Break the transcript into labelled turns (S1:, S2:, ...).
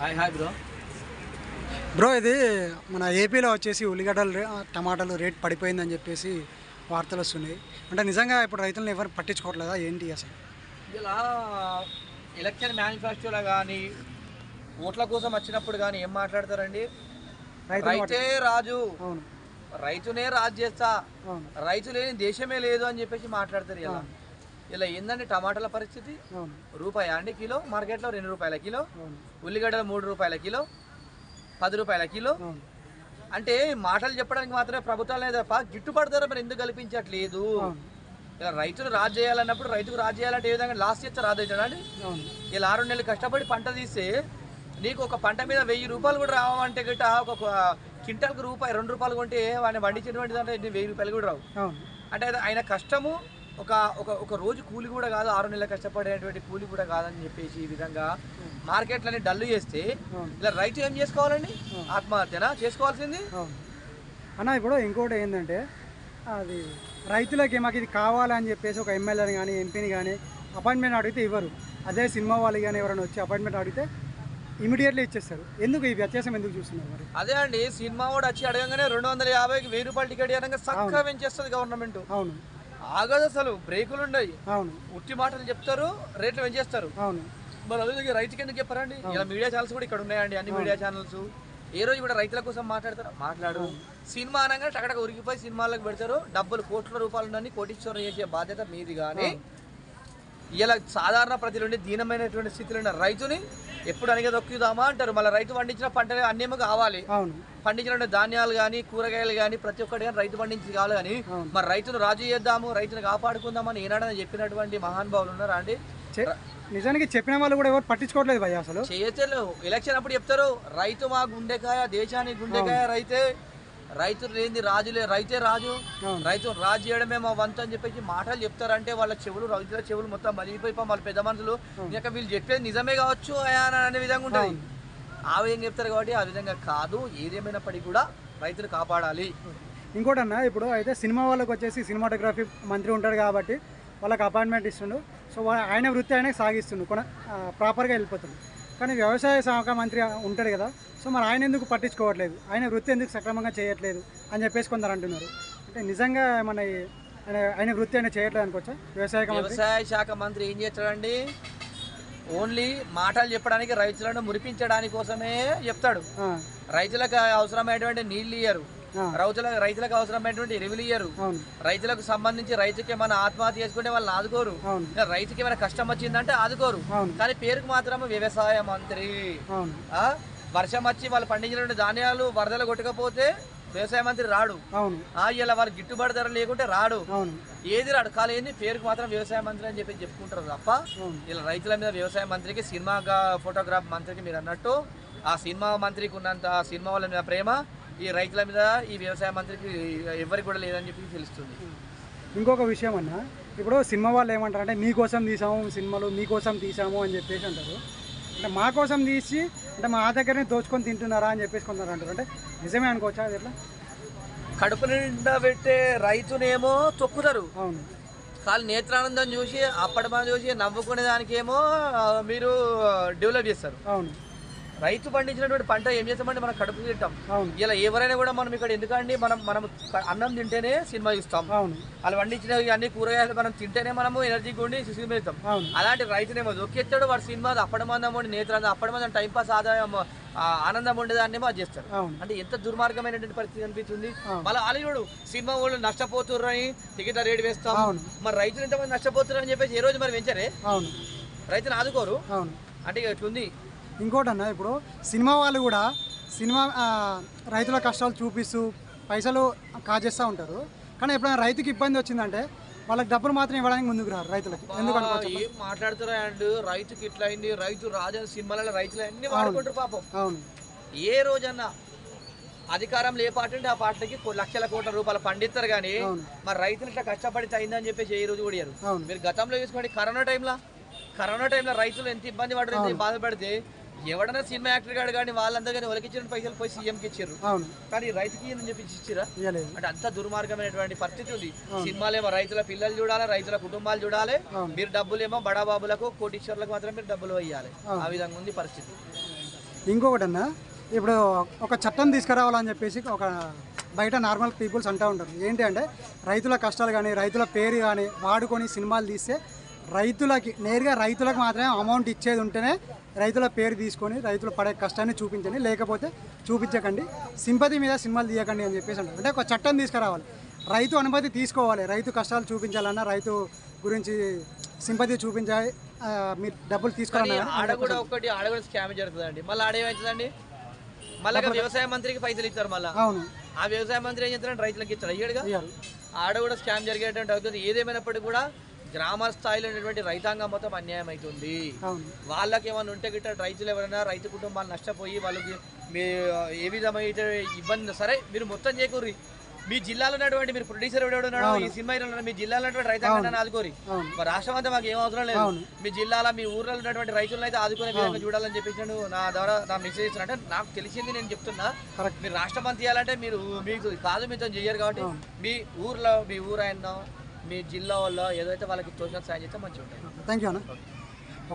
S1: Hi hi bro
S2: bro ఇది మన ఏపీలో వచ్చేసి ఉల్లిగడ్డలు టమాటాలు రేట్ పడిపోయిందని చెప్పేసి వార్తలు వస్తున్నాయి. అంటే నిజంగా ఇప్పుడు రైతులను ఎవరు పట్టించుకోవట్లేదా? ఏంటి అసలు?
S1: ఇలా ఎలక్షన్ మేనిఫెస్టోలో కానీ ఓట్ల కోసం వచ్చినప్పుడు కానీ ఏం మాట్లాడతారండి? రైతే రాజు.
S2: అవును.
S1: రైతునే రాజు చేస్తా. రైతు లేని దేశమే లేదు అని చెప్పేసి మాట్లాడతారు ఇలా. ఇలా ఏందండి టమాటాల పరిస్థితి? రూపాయి అండి కిలో మార్కెట్లో రెండు రూపాయల కిలో. ఉల్లిగడ్డలు మూడు రూపాయల కిలో పది రూపాయల కిలో. అంటే మాటలు చెప్పడానికి మాత్రమే ప్రభుత్వాలే తప్ప గిట్టుబాటు ధర మరి ఎందుకు కల్పించట్లేదు? ఇలా రైతులు రాజు చేయాలన్నప్పుడు రైతుకు రాజు చేయాలంటే ఏ విధంగా లాస్ట్ చేస్తే రాదు
S2: అవును.
S1: ఇలా ఆరు నెలలు కష్టపడి పంట తీస్తే నీకు ఒక పంట మీద వెయ్యి రూపాయలు కూడా రావంటే గిట్ట ఒక క్వింటాల్కి రూపాయి రెండు రూపాయలు కొంటే వాడిని పండించినటువంటి ఎన్ని వెయ్యి రూపాయలు కూడా రావు. అంటే ఆయన కష్టము ఒక ఒక ఒక రోజు కూలి కూడా కాదు ఆరు నెలలు కష్టపడేటువంటి కూలి కూడా కాదని చెప్పేసి ఈ విధంగా మార్కెట్లని డల్లు చేస్తే ఇలా రైతు ఏం చేసుకోవాలండి? ఆత్మహత్యనా? చేసుకోవాల్సింది?
S2: అన్న ఇప్పుడు ఇంకోటి ఏంటంటే అది రైతులకి మాకు ఇది కావాలని చెప్పేసి ఒక ఎమ్మెల్యేని కానీ ఎంపీని కానీ అపాయింట్మెంట్ అడిగితే ఇవ్వరు. అదే సినిమా వాళ్ళు కానీ ఎవరైనా వచ్చి అపాయింట్మెంట్ అడిగితే ఇమీడియట్లీ ఇచ్చేస్తారు. ఎందుకు ఈ వ్యత్యాసం ఎందుకు చూస్తున్నారు మరి?
S1: అదే అండి సినిమా కూడా వచ్చి అడగంగానే రెండు వందల యాభైకి వెయ్యి రూపాయలు టికెట్ ఇవ్వడంగా చక్కగా పెంచేస్తుంది గవర్నమెంట్.
S2: అవును.
S1: ఆగదు అసలు. బ్రేకులు ఉన్నాయి
S2: అవును.
S1: ఉట్టి మాటలు చెప్తారు రేట్లు పెంచేస్తారు.
S2: అవును.
S1: మరి అదే రైతుకి ఎందుకు చెప్పారండి? ఇలా మీడియా ఛానల్స్ కూడా ఇక్కడ ఉన్నాయండి అన్ని మీడియా ఛానల్స్. ఏ రోజు కూడా రైతుల కోసం మాట్లాడతారు? మాట్లాడు. సినిమా అనగా టకటక ఉరికిపోయి సినిమాలకు పెడతారు. డబ్బులు కోట్ల రూపాయలు ఉందని కోటీశ్వరం చేసే బాధ్యత మీది కానీ ఇలా సాధారణ ప్రజలు దీనమైనటువంటి స్థితిలో ఉన్న రైతుని ఎప్పుడు అనిగా దొక్కుదామా అంటారు. మళ్ళీ రైతు పండించిన పంట అన్నేమో కావాలి. పండించిన ధాన్యాలు కానీ కూరగాయలు కానీ ప్రతి ఒక్కటి కానీ రైతు పండించి కావాలి కానీ. మరి రైతును రాజు చేద్దాము రైతును కాపాడుకుందామని ఏనాడని చెప్పినటువంటి మహానుభావులు ఉన్నారా అండి?
S2: నిజానికి చెప్పిన వాళ్ళు కూడా ఎవరు పట్టించుకోవట్లేదు భయ్య అసలు.
S1: చేయొచ్చు ఎలక్షన్ అప్పుడు చెప్తారు రైతు మా గుండెకాయ దేశానికి గుండెకాయ రైతే రైతు లేని రాజులే రైతే రాజు. రైతు రాజు చేయడమే మా వంతు అని చెప్పేసి మాటలు చెప్తారంటే వాళ్ళ చెవులు రైతుల చెవులు మొత్తం మలిగిపోయి వాళ్ళ పెద్ద మనుషులు. ఇంకా వీళ్ళు చెప్పేది నిజమే కావచ్చు అని విధంగా ఉంటుంది. ఆ విధంగా చెప్తారు కాబట్టి ఆ విధంగా కాదు ఏదేమైనప్పటికీ కూడా రైతులు కాపాడాలి.
S2: ఇంకోటి అన్న ఇప్పుడు అయితే సినిమా వాళ్ళకి వచ్చేసి సినిమాటోగ్రఫీ మంత్రి ఉంటాడు కాబట్టి వాళ్ళకి అపాయింట్మెంట్ ఇస్తుండు. సో ఆయన వృత్తి ఆయన సాగిస్తుండు. కొన ప్రాపర్గా వెళ్ళిపోతుంది కానీ వ్యవసాయ శాఖ మంత్రి ఉంటాడు కదా. సో మరి ఆయన ఎందుకు పట్టించుకోవట్లేదు? ఆయన వృత్తి ఎందుకు సక్రమంగా చేయట్లేదు? అని చెప్పేసి కొందరు అంటున్నారు. అంటే నిజంగా మన ఆయన వృత్తి ఆయన చేయట్లేదు అనుకోవచ్చా? వ్యవసాయ
S1: వ్యవసాయ శాఖ మంత్రి ఏం చేస్తాడండి? ఓన్లీ మాటలు చెప్పడానికి రైతులను మురిపించడానికి కోసమే చెప్తాడు. రైతులకు అవసరమైనటువంటి నీళ్ళు ఇయ్యరు.
S2: ఆ,
S1: రైతులకు రైతులకు అవసరమైనటువంటి ఎరువులు ఇయ్యరు రైతులకు సంబంధించి రైతుకి ఏమైనా ఆత్మహత్య చేసుకుంటే వాళ్ళని ఆదుకోరు. రైతుకి ఏమైనా కష్టం వచ్చిందంటే ఆదుకోరు. కానీ పేరుకు మాత్రం వ్యవసాయ మంత్రి. వర్షం వచ్చి వాళ్ళు పండించిన ధాన్యాలు వరదలు కొట్టకపోతే వ్యవసాయ మంత్రి రాడు.
S2: అవును.
S1: ఆ ఇలా వారు గిట్టుబాటు ధర లేకుంటే రాడు.
S2: అవును.
S1: ఏది రాడు? కాలు ఏంది? పేరుకు మాత్రం వ్యవసాయ మంత్రి అని చెప్పి చెప్పుకుంటారు తప్ప ఇలా రైతుల మీద వ్యవసాయ మంత్రికి సినిమా ఫోటోగ్రాఫ్ మంత్రికి మీరు అన్నట్టు ఆ సినిమా మంత్రికి ఉన్నంత ఆ సినిమా వాళ్ళ మీద ప్రేమ ఈ రైతుల మీద ఈ వ్యవసాయ మంత్రికి ఎవరికి కూడా లేదని చెప్పి తెలుస్తుంది.
S2: ఇంకొక విషయం అన్న ఇప్పుడు సినిమా వాళ్ళు ఏమంటారంటే మీకోసం తీసాము సినిమాలు మీకోసం తీసాము అని చెప్పేసి అంటారు. అంటే మా కోసం తీసి అంటే మా దగ్గరనే దోచుకొని తింటున్నారా అని చెప్పేసి కొందరు అంటారు. అంటే నిజమే అనుకోవచ్చా అది ఎట్లా?
S1: కడుపు నిండా పెట్టే రైతునేమో తొక్కుతారు.
S2: అవును.
S1: వాళ్ళు నేత్రానందం చూసి అప్పటి మనం చూసి నవ్వుకునే దానికేమో మీరు డెవలప్ చేస్తారు.
S2: అవును.
S1: రైతు పండించినటువంటి పంట ఏం చేస్తామంటే మనం కడుపు తింటాం. ఇలా ఎవరైనా కూడా మనం ఇక్కడ ఎందుకండి? మనం మనం అన్నం తింటేనే సినిమా చూస్తాం.
S2: అవును.
S1: వాళ్ళు పండించిన అన్ని కూరగాయలు మనం తింటేనే మనము ఎనర్జీ ఉండి సినిమా ఇస్తాం అలాంటి రైతునేమో దొక్కెత్తాడు వాడు సినిమా అప్పటి మందం ఉండి మందం టైం పాస్ ఆదాయం ఆనందం ఉండేదాన్నేమో అది చేస్తారు అంటే ఎంత దుర్మార్గమైనటువంటి పరిస్థితి అనిపిస్తుంది. మళ్ళీ అలీయుడు సినిమా వాళ్ళు నష్టపోతుర్రని టికెట్ రేట్ వేస్తాం. మరి రైతులు ఎంతమంది నష్టపోతున్నారు అని చెప్పేసి ఏ రోజు మరి పెంచరే రైతులు ఆదుకోరు. అంటే ఇట్లుంది.
S2: ఇంకోటి అన్న ఇప్పుడు సినిమా వాళ్ళు కూడా సినిమా రైతుల కష్టాలు చూపిస్తూ పైసలు కాజేస్తూ ఉంటారు. కానీ ఎప్పుడైనా రైతుకి ఇబ్బంది వచ్చిందంటే వాళ్ళకి డబ్బులు మాత్రం ఇవ్వడానికి ముందుకు రారు రైతులకి. ఎందుకు
S1: ఆ,
S2: అనుకోవచ్చు?
S1: ఏం మాట్లాడుతున్నా అండ్ రైతుకి ఇట్లా అయింది రైతు రాజు సినిమాలలో రైతులు అన్ని వాడుకుంటారు పాపం.
S2: అవును.
S1: ఏ రోజన్నా అధికారంలో ఏ పార్టీ ఉంటే ఆ పార్టీకి లక్షల కోట్ల రూపాయలు పండిస్తారు కానీ మరి రైతులు ఇట్లా కష్టపడి అయిందని చెప్పేసి ఏ రోజు కూడా మీరు గతంలో చూసుకోండి కరోనా టైంలో కరోనా టైంలో రైతులు ఎంత ఇబ్బంది ఎంత బాధపడితే ఎవడన్నా సినిమా యాక్టర్ గాడు కానీ వాళ్ళందరూ కానీ ఒలికిచ్చిన పైసలు పోయి సీఎంకి ఇచ్చారు
S2: అవును.
S1: కానీ రైతుకి అని చెప్పి ఇచ్చిరా అంటే అంత దుర్మార్గమైనటువంటి పరిస్థితి ఉంది. సినిమాలేమో రైతుల పిల్లలు చూడాలి రైతుల కుటుంబాలు చూడాలి. మీరు డబ్బులేమో బడాబాబులకు కోటీశ్వర్లకు మాత్రం మీరు డబ్బులు వేయాలి. ఆ విధంగా ఉంది పరిస్థితి.
S2: ఇంకొకటి అన్న ఇప్పుడు ఒక చట్టం తీసుకురావాలని చెప్పేసి ఒక బయట నార్మల్ పీపుల్స్ అంటూ ఉంటారు. ఏంటి అంటే రైతుల కష్టాలు కానీ రైతుల పేరు కానీ వాడుకొని సినిమాలు తీస్తే రైతులకి నేరుగా రైతులకు మాత్రమే అమౌంట్ ఇచ్చేది ఉంటేనే రైతుల పేరు తీసుకొని రైతులు పడే కష్టాన్ని చూపించండి లేకపోతే చూపించకండి. సింపతి మీద సినిమాలు తీయకండి అని చెప్పేసి అంటారు. అంటే ఒక చట్టం తీసుకురావాలి. రైతు అనుమతి తీసుకోవాలి. రైతు కష్టాలు చూపించాలన్నా రైతు గురించి సింపతి చూపించాలి. మీరు డబ్బులు
S1: కానీ
S2: తీసుకోవాలన్నా
S1: ఆడ కూడా ఒకటి ఆడ కూడా స్కామ్ జరుగుతుందండి. మళ్ళీ ఆడ ఏమవుతుందండి మళ్ళీ వ్యవసాయ మంత్రికి పైసలు ఇస్తారు మళ్ళీ.
S2: అవును.
S1: ఆ వ్యవసాయ మంత్రి ఏం చేస్తారంటే రైతులకు ఇస్తారు అయ్యాడుగా? ఆడ కూడా స్కామ్ జరిగేటువంటి అవుతుంది. ఏదేమైనప్పటికీ కూడా గ్రామ స్థాయిలో ఉన్నటువంటి రైతాంగం మొత్తం అన్యాయం అవుతుంది వాళ్ళకి ఏమైనా ఉంటే గిట్ట రైతులు ఎవరైనా రైతు కుటుంబాలు నష్టపోయి వాళ్ళకి మీ ఏ విధమైన ఇబ్బంది సరే మీరు మొత్తం చేకూరి మీ జిల్లాలో ఉన్నటువంటి మీరు ప్రొడ్యూసర్ ఎవడు ఉన్నాడో ఈ సినిమా మీ జిల్లాలో ఉన్నటువంటి రైతాంగాన్ని ఆదుకోరి మరి రాష్ట్రం అంతా మాకు ఏం అవసరం లేదు. మీ జిల్లాలో మీ ఊర్లో ఉన్నటువంటి రైతులను అయితే ఆదుకునే విధంగా చూడాలని చెప్పేసి నేను నా ద్వారా నా మెసేజ్ ఇస్తున్నా అంటే నాకు తెలిసింది నేను చెప్తున్నా మీరు రాష్ట్రపతి చేయాలంటే మీరు మీకు కాదు మీతో చెయ్యరు కాబట్టి మీ ఊర్లో మీ ఊరు మీ జిల్లా వాళ్ళు ఏదైతే వాళ్ళకి తోచిన సాయం చేస్తే మంచిగా ఉంటుంది
S2: థ్యాంక్ యూ అన్న